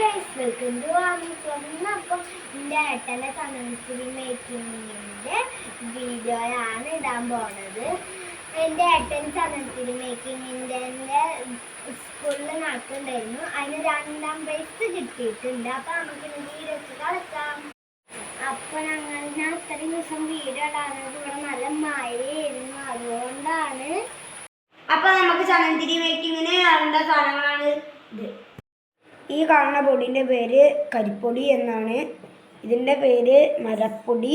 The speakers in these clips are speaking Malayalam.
ഗൈസ് വെൽക്കം ടു അപ്പം എന്റെ ഏട്ടന്റെ കമ്മ്യൂണിറ്റി മേക്കിങ്ങിന്റെ വീഡിയോയാണ് ഇടാൻ പോണത്. എന്റെ ഏട്ടൻ കമ്മ്യൂണിറ്റി മേക്കിങ്ങിന്റെ സ്കൂളിൽ നടക്കുന്നുണ്ടായിരുന്നു അതിന് രണ്ടാം പ്രൈസ് കിട്ടിയിട്ടുണ്ട്. അപ്പം നമുക്ക് വീഡിയോ കളിക്കാം അപ്പൊ ഞങ്ങൾ ഞാൻ അത്രയും ദിവസം വീഡിയോ ഇടാനത് ഇവിടെ നല്ല മഴയായിരുന്നു. അതുകൊണ്ടാണ്. അപ്പം നമുക്ക് ചനന്തിരി മേക്കിങ്ങിന് വേണ്ട സാധനങ്ങളാണ് ഇത്. ഈ കാണുന്ന പൊടിന്റെ പേര് കരിപ്പൊടി എന്നാണ്. ഇതിന്റെ പേര് മരപ്പൊടി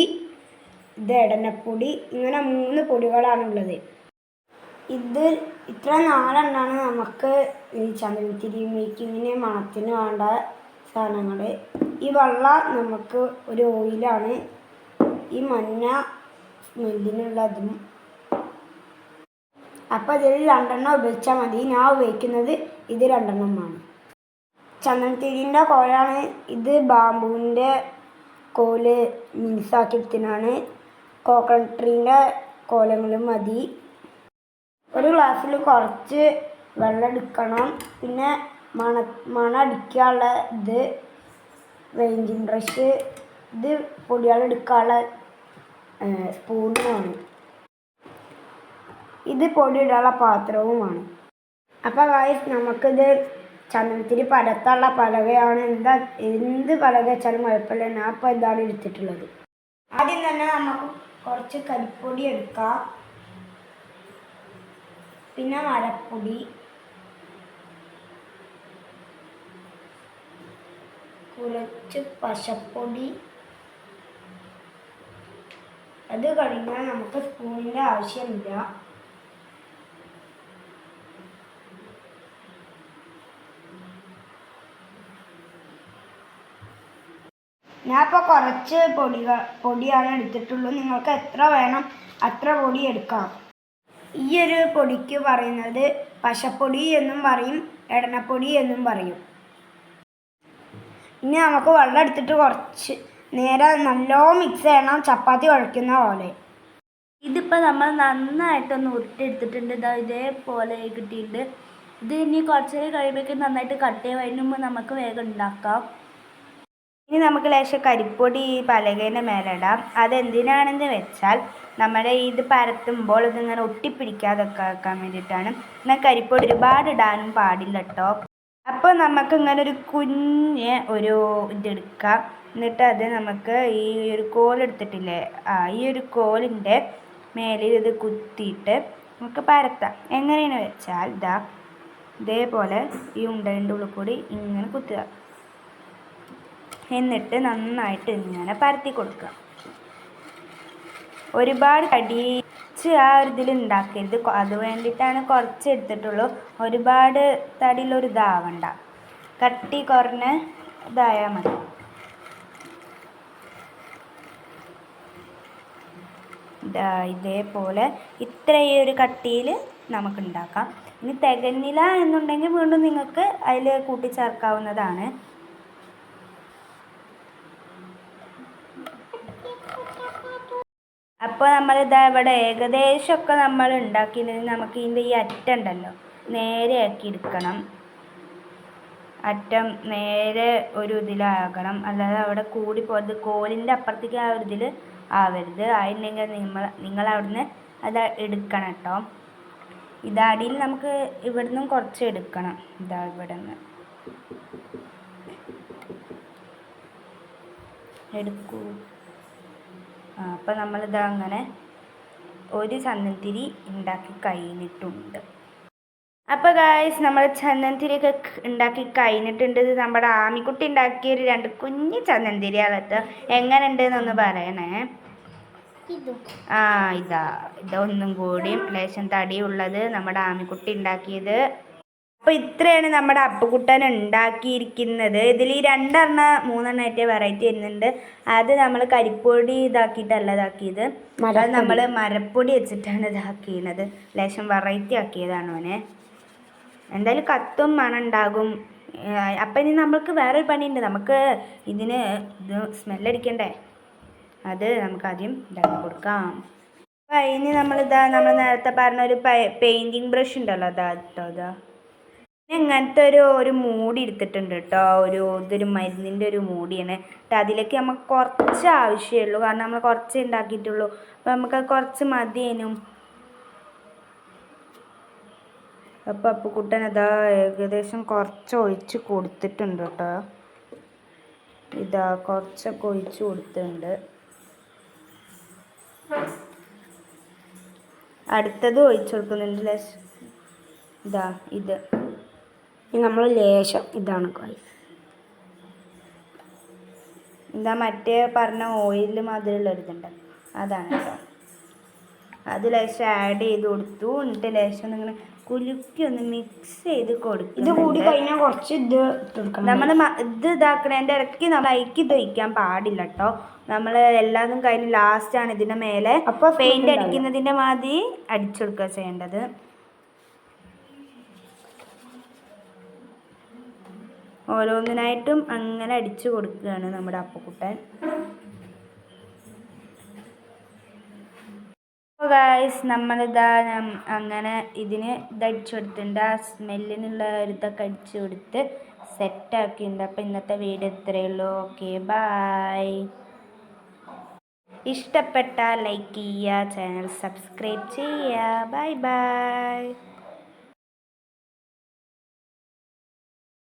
ഇത് എടനപ്പൊടി ഇങ്ങനെ മൂന്ന് പൊടികളാണുള്ളത്. ഇത് ഇത്ര നാലെണ്ണാണ് നമുക്ക് ഈ ചന്ദനത്തിരി മേക്കിങ്ങിന് മണത്തിന് വേണ്ട സാധനങ്ങൾ. ഈ വെള്ള നമുക്ക് ഒരു ഓയിലാണ്. ഈ മഞ്ഞ സ്മെല്ലിനുള്ളതും. അപ്പോൾ ഇതിൽ രണ്ടെണ്ണം ഉപയോഗിച്ചാൽ മതി. ഞാൻ ഉപയോഗിക്കുന്നത് ഇത് രണ്ടെണ്ണമാണ്. ചന്ദനത്തിരിന്റെ കോലാണ് ഇത് ബാമ്പുവിന്റെ കോൽ മിനുസാക്കിയതിനാണ് കോക്കനട്ട് ട്രീന്റെ കോലങ്ങളും മതി. ഒരു ഗ്ലാസ്സിൽ കുറച്ച് വെള്ളം എടുക്കണം. പിന്നെ മണ മണ അടിക്കാനുള്ള ഇത് വെയിഞ്ചിങ് ബ്രഷ് ഇത് പൊടികൾ എടുക്കാനുള്ള സ്പൂണുമാണ്. ഇത് പൊടിയിടാനുള്ള പാത്രവുമാണ്. അപ്പോൾ ഗായ്സ് നമുക്കിത് ചന്ദനത്തിരി പരത്തുള്ള പലകയാണ്. എന്താ എന്ത് പലക വെച്ചാലും കുഴപ്പമില്ല. ഞാൻ ഇപ്പോൾ ഇതാണ് എടുത്തിട്ടുള്ളത്. ആദ്യം തന്നെ നമുക്ക് കുറച്ച് കരിപ്പൊടി എടുക്കാം. പിന്നെ മരപ്പൊടി. കുറച്ച് പശപ്പൊടി. അത് കഴിഞ്ഞാൽ നമുക്ക് സ്പൂണിന്റെ ആവശ്യമില്ല. ഞാൻ ഇപ്പോൾ കുറച്ച് പൊടികൾ പൊടിയാണ് എടുത്തിട്ടുള്ളൂ. നിങ്ങൾക്ക് എത്ര വേണം അത്ര പൊടി എടുക്കാം. ഈ ഒരു പൊടിക്ക് പറയുന്നത് പശപ്പൊടി എന്നും പറയും എടനപ്പൊടി എന്നും പറയും. ഇനി നമുക്ക് വെള്ളം എടുത്തിട്ട് കുറച്ച് നേരെ നല്ലോ മിക്സ് ചെയ്യണം ചപ്പാത്തി കുഴയ്ക്കുന്ന പോലെ. ഇതിപ്പോൾ നമ്മൾ നന്നായിട്ടൊന്ന് ഉരുട്ടെടുത്തിട്ടുണ്ട് ഇതാ ഇതേപോലെ കിട്ടിയിട്ടുണ്ട്. ഇത് ഇനി കുറച്ചേ കഴിയുമ്പോഴേക്കും നന്നായിട്ട് കട്ട് മുമ്പ് നമുക്ക് വേഗം ഉണ്ടാക്കാം. ഇനി നമുക്ക് ലേശം കരിപ്പൊടി ഈ പലകേന്റെ മേലിടാം. അതെന്തിനാണെന്ന് വെച്ചാൽ നമ്മുടെ ഇത് പരത്തുമ്പോൾ ഇതിങ്ങനെ ഒട്ടിപ്പിടിക്കാതൊക്കെ ആക്കാൻ വേണ്ടിയിട്ടാണ്. എന്നാൽ കരിപ്പൊടി ഒരുപാട് ഇടാനും പാടില്ല കേട്ടോ അപ്പോൾ നമുക്ക് ഇങ്ങനെ ഒരു കുഞ്ഞ് ഒരു ഇതെടുക്കാം. എന്നിട്ട് അത് നമുക്ക് ഈ ഒരു കോലെടുത്തിട്ടില്ലേ ആ ഈ ഒരു കോലിന്റെ മേലിൽ ഇത് കുത്തിയിട്ട് നമുക്ക് പരത്താം. എങ്ങനെയാണ് വെച്ചാൽ ഇതാ ഇതേപോലെ ഈ ഉണ്ടതിന്റെ ഉള്ളിൽ കൂടി ഇങ്ങനെ കുത്തുക. എന്നിട്ട് നന്നായിട്ട് ഇങ്ങനെ പരത്തി കൊടുക്കുക. ഒരുപാട് തടിച്ച് ആ ഒരു ഇതിൽ ഉണ്ടാക്കരുത്. അത് വേണ്ടിയിട്ടാണ് കുറച്ച് എടുത്തിട്ടുള്ളൂ. ഒരുപാട് തടിയിലൊരു ഇതാവണ്ട. കട്ടി കുറഞ്ഞ ഇതായാൽ മതി. ഇതാ ഇതേപോലെ ഒരു കട്ടിയിൽ നമുക്ക് ഉണ്ടാക്കാം. ഇനി തികഞ്ഞില്ല എന്നുണ്ടെങ്കിൽ വീണ്ടും നിങ്ങൾക്ക് അതിൽ കൂട്ടിച്ചേർക്കാവുന്നതാണ്. അപ്പോൾ നമ്മൾ ഇതാ ഇവിടെ ഏകദേശമൊക്കെ നമ്മൾ ഉണ്ടാക്കിയത് നമുക്ക് ഇതിന്റെ ഈ അറ്റുണ്ടല്ലോ നേരെ ആക്കി എടുക്കണം. അറ്റം നേരെ ഒരു ഇതിലാകണം. അല്ലാതെ അവിടെ കൂടി പോകരുത് കോലിന്റെ അപ്പുറത്തേക്ക് ആ ഒരു ഇതിൽ ആവരുത്. ആയിട്ടുണ്ടെങ്കിൽ നിങ്ങൾ നിങ്ങൾ അവിടുന്ന് അത് എടുക്കണം കേട്ടോ. ഇതടിയിൽ നമുക്ക് ഇവിടുന്നും കുറച്ച് എടുക്കണം. ഇതാ ഇവിടെ നിന്ന് എടുക്കൂ. അപ്പം നമ്മളിത് അങ്ങനെ ഒരു ചന്ദനത്തിരി ഉണ്ടാക്കി കഴിഞ്ഞിട്ടുണ്ട്. അപ്പോൾ ഗായ്സ് നമ്മൾ ചന്ദനത്തിരിയൊക്കെ ഉണ്ടാക്കി കഴിഞ്ഞിട്ടുണ്ട്. ഇത് നമ്മുടെ ആമിക്കുട്ടി ഉണ്ടാക്കിയ ഒരു രണ്ട് കുഞ്ഞ് ചന്ദനത്തിരിയാകത്ത് എങ്ങനെ ഉണ്ടെന്നൊന്ന് പറയണേ. ആ ഇതാ ഇതൊന്നും കൂടി ലേശം തടിയുള്ളത് നമ്മുടെ ആമിക്കുട്ടി ഉണ്ടാക്കിയത് അപ്പോൾ ഇത്രയാണ് നമ്മുടെ അപ്പുകുട്ടൻ ഉണ്ടാക്കിയിരിക്കുന്നത്. ഇതിൽ ഈ രണ്ടെണ്ണ മൂന്നെണ്ണമായിട്ട് വെറൈറ്റി വരുന്നുണ്ട്. അത് നമ്മൾ കരിപ്പൊടി ഇതാക്കിയിട്ടല്ല ഇതാക്കിയത്. അത് നമ്മൾ മരപ്പൊടി വെച്ചിട്ടാണ് ഇതാക്കിയത് ലേശം വെറൈറ്റി ആക്കിയതാണ് അവനെ എന്തായാലും കത്തും മണം ഉണ്ടാകും. അപ്പം ഇനി നമ്മൾക്ക് വേറൊരു പണിയുണ്ട്. നമുക്ക് ഇതിന് ഇത് സ്മെല്ലടിക്കണ്ടേ അത് നമുക്ക് ആദ്യം ഇതാക്കി കൊടുക്കാം. അപ്പം അതിന് നമ്മളിതാ നമ്മൾ നേരത്തെ പറഞ്ഞ ഒരു പെയിന്റിങ് ബ്രഷ് ഉണ്ടല്ലോ അതാ കേട്ടോ അതാ ഇങ്ങനത്തെ ഒരു ഒരു മൂടി എടുത്തിട്ടുണ്ട് കേട്ടോ. ഒരു ഇതൊരു മരുന്നിന്റെ ഒരു മൂടിയാണ്. എന്നിട്ട് അതിലേക്ക് നമുക്ക് കുറച്ച് ആവശ്യമുള്ളൂ കാരണം നമ്മൾ കുറച്ച് ഉണ്ടാക്കിയിട്ടുള്ളൂ അപ്പോൾ നമുക്ക് കുറച്ച് മതിയേനും. അപ്പോൾ അപ്പുക്കുട്ടൻ അതാ ഏകദേശം കുറച്ച് ഒഴിച്ച് കൊടുത്തിട്ടുണ്ട് കേട്ടോ. ഇതാ കുറച്ചൊക്കെ ഒഴിച്ച് കൊടുത്തിട്ടുണ്ട്. അടുത്തത് ഒഴിച്ചു കൊടുക്കുന്നുണ്ട് ഇതാ ഇത്. ഇനി നമ്മൾ ലേശം ഇതാണ് ഗായ്സ് എന്താ മറ്റേ പറഞ്ഞ ഓയിൽ മാതിരിയുള്ള ഒരിതുണ്ട് അതാണ് കേട്ടോ. അത് ലേശം ആഡ് ചെയ്ത് കൊടുത്തു. എന്നിട്ട് ലേശം ഇങ്ങനെ കുലുക്കി ഒന്ന് മിക്സ് ചെയ്ത് കൊടുക്കും ഇത് കൂടി കഴിഞ്ഞാൽ കുറച്ച് ഇത് നമ്മൾ ഇത് ഇതാക്കണതിന്റെ ഇടയ്ക്ക് നമ്മൾ അയക്കി ഇത് ഒഴിക്കാൻ പാടില്ല കേട്ടോ. നമ്മൾ എല്ലാതും കഴിഞ്ഞ് ലാസ്റ്റാണ് ഇതിന്റെ മേലെ അപ്പോൾ പെയിന്റ് അടിക്കുന്നതിന്റെ മാതിരി അടിച്ചെടുക്കുക ചെയ്യേണ്ടത്. ഓരോന്നിനായിട്ടും അങ്ങനെ അടിച്ചു കൊടുക്കുകയാണ് നമ്മുടെ അപ്പക്കുട്ടൻ. ഗായ്സ് നമ്മളിതാ അങ്ങനെ ഇതിന് ഇതടിച്ചു കൊടുത്തിട്ടുണ്ട്. ആ സ്മെല്ലിനുള്ള ഒരിതൊക്കെ അടിച്ചു കൊടുത്ത് സെറ്റാക്കിയിട്ടുണ്ട് അപ്പോൾ ഇന്നത്തെ വീഡിയോ ഇത്രയേ ഉള്ളൂ. ഓക്കെ ബായ് ഇഷ്ടപ്പെട്ട ലൈക്ക് ചെയ്യുക ചാനൽ സബ്സ്ക്രൈബ് ചെയ്യുക. Bye bye